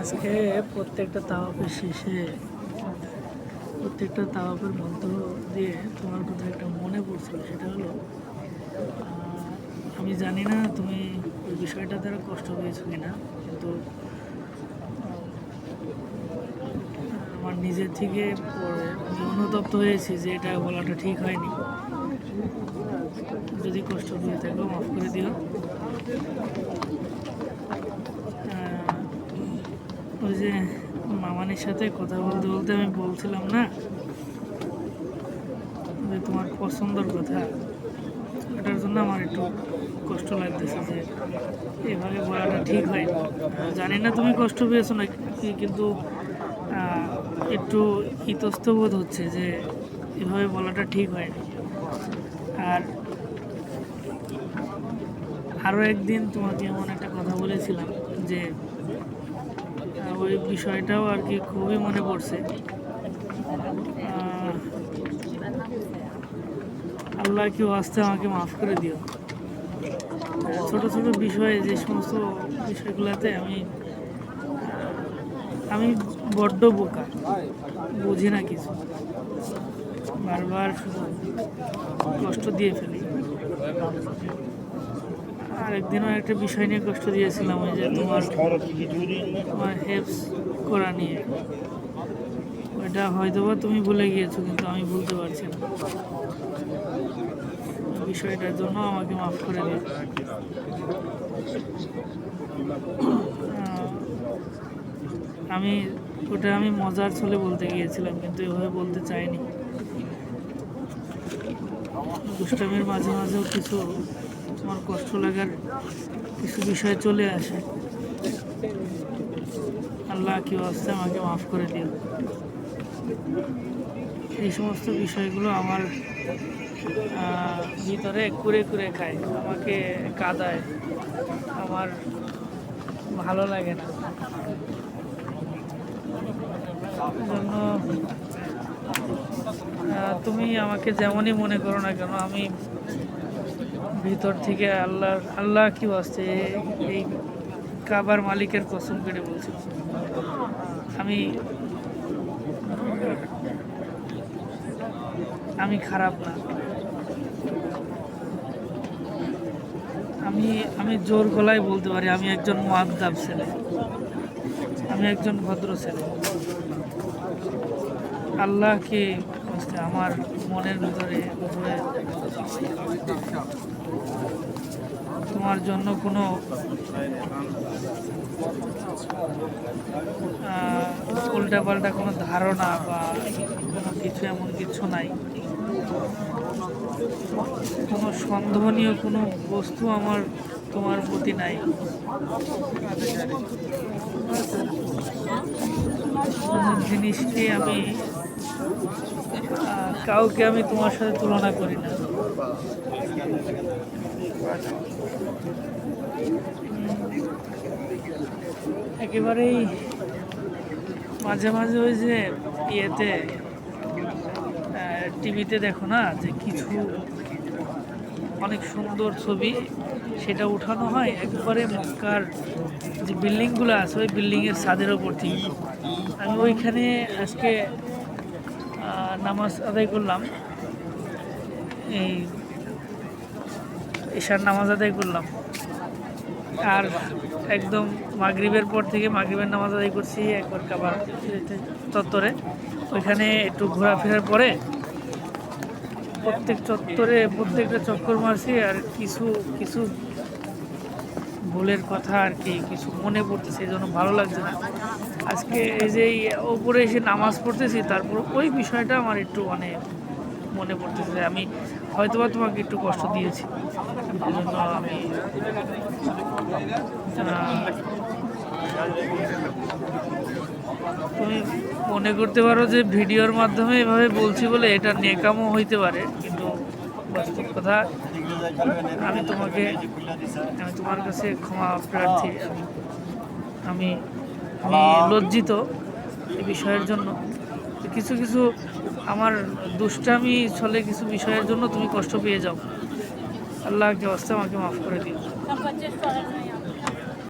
আজকে প্রত্যেকটা তাওয়াপের শেষে, প্রত্যেকটা তাওয়াপের মধ্য দিয়ে তোমার কথা একটা মনে পড়ছিল, সেটা হলো আমি জানি না তুমি ওই বিষয়টা দ্বারা কষ্ট পেয়েছ কিনা, কিন্তু আহ, আমার নিজের থেকে অনুতপ্ত হয়েছি যে এটা বলাটা ঠিক হয়নি। যদি কষ্ট পেয়ে থাকো, মাফ করে দিও। ওই যে মামানির সাথে কথা বলতে বলতে আমি বলছিলাম না, যে তোমার পছন্দর কথা এটার জন্য আমার একটু কষ্ট লাগতেছে যে এভাবে বলাটা ঠিক হয় জানি না তুমি কষ্ট পেয়েছ না কি- কিন্তু একটু ইতস্ত বোধ হচ্ছে যে এভাবে বলাটা ঠিক হয়নি আর আরও একদিন তোমাকে এমন একটা কথা বলেছিলাম যে ওই বিষয়টাও আর কি খুবই মনে পড়ছে। আল্লাহ কি আসতে আমাকে মাফ করে দিও। ছোট ছোট বিষয়ে যে সমস্ত বিষয়গুলোতে আমি আমি বড্ড বোকা, বুঝি না কিছু। বারবার কষ্ট দিয়ে ফেলি। আর একদিনও একটা বিষয় নিয়ে কষ্ট দিয়েছিলাম, ওই যে তোমার তোমার হেল্পস করা নিয়ে। ওইটা হয়তো বা তুমি ভুলে গিয়েছো, কিন্তু আমি ভুলতে পারছি না। বিষয়টার জন্য আমাকে মাফ করে দিও। আমি ওটা আমি মজার ছলে বলতে গিয়েছিলাম, কিন্তু এভাবে বলতে চাইনি। দুষ্টামির মাঝে মাঝেও কিছু তোমার কষ্ট লাগার কিছু বিষয় চলে আসে। আল্লাহ কি আসতে আমাকে মাফ করে দিও। এই সমস্ত বিষয়গুলো আমার ভিতরে কুড়ে কুড়ে খায়, আমাকে কাদায়, আমার ভালো লাগে না। জন্য তুমি আমাকে যেমনই মনে করো না কেন, আমি ভিতর থেকে আল্লাহ আল্লাহ কি আসছে এই কাবার মালিকের কসম কেটে বলছি। আমি আমি খারাপ না। আমি আমি জোর গলায় বলতে পারি, আমি একজন মোয়াদ্দাব ছেলে। আমি একজন ভদ্র ছেলে। আল্লাহকে বুঝতে আমার মনের ভিতরে তোমার জন্য কোনো উল্টা পাল্টা কোনো ধারণা বা কোনো কিছু এমন কিছু নাই। কোনো সন্দেহনীয় কোনো বস্তু আমার তোমার প্রতি নাই। কোনো জিনিসকে আমি কাউকে আমি তোমার সাথে তুলনা করি না। একেবারেই মাঝে মাঝে ওই যে ইয়েতে টিভিতে দেখো না যে কিছু অনেক সুন্দর ছবি। সেটা উঠানো হয় একবারে মক্কার যে বিল্ডিংগুলো আছে, ওই বিল্ডিংয়ের ছাদের ওপর থেকে। আমি ওইখানে আজকে নামাজ আদায় করলাম। এই ঈশার নামাজ আদায় করলাম। আর একদম মাগরিবের পর থেকে মাগরিবের নামাজ আদায় করছি একবার কাবার চত্বরে ওইখানে একটু ঘোরাফেরার পরে প্রত্যেক চত্বরে, প্রত্যেকটা চক্কর মারছি আর কিছু কিছু ভুলের কথা আর কি, কিছু মনে পড়তেছে, এই জন্য ভালো লাগছে না। আজকে এই যে ওপরে এসে নামাজ পড়তেছি, তারপর ওই বিষয়টা আমার একটু মানে মনে পড়তেছে। আমি হয়তোবা তোমাকে একটু কষ্ট দিয়েছি। এই জন্য আমি তুমি মনে করতে পারো যে ভিডিওর মাধ্যমে এভাবে বলছি বলে এটা নেকামও হইতে পারে। কথা, আমি তোমাকে, আমি তোমার কাছে ক্ষমা প্রার্থী আমি আমি লজ্জিত এই বিষয়ের জন্য। কিছু কিছু আমার দুষ্টামি চলে কিছু বিষয়ের জন্য তুমি কষ্ট পেয়ে যাও। আল্লাহকে অস্তে আমাকে মাফ করে দিও।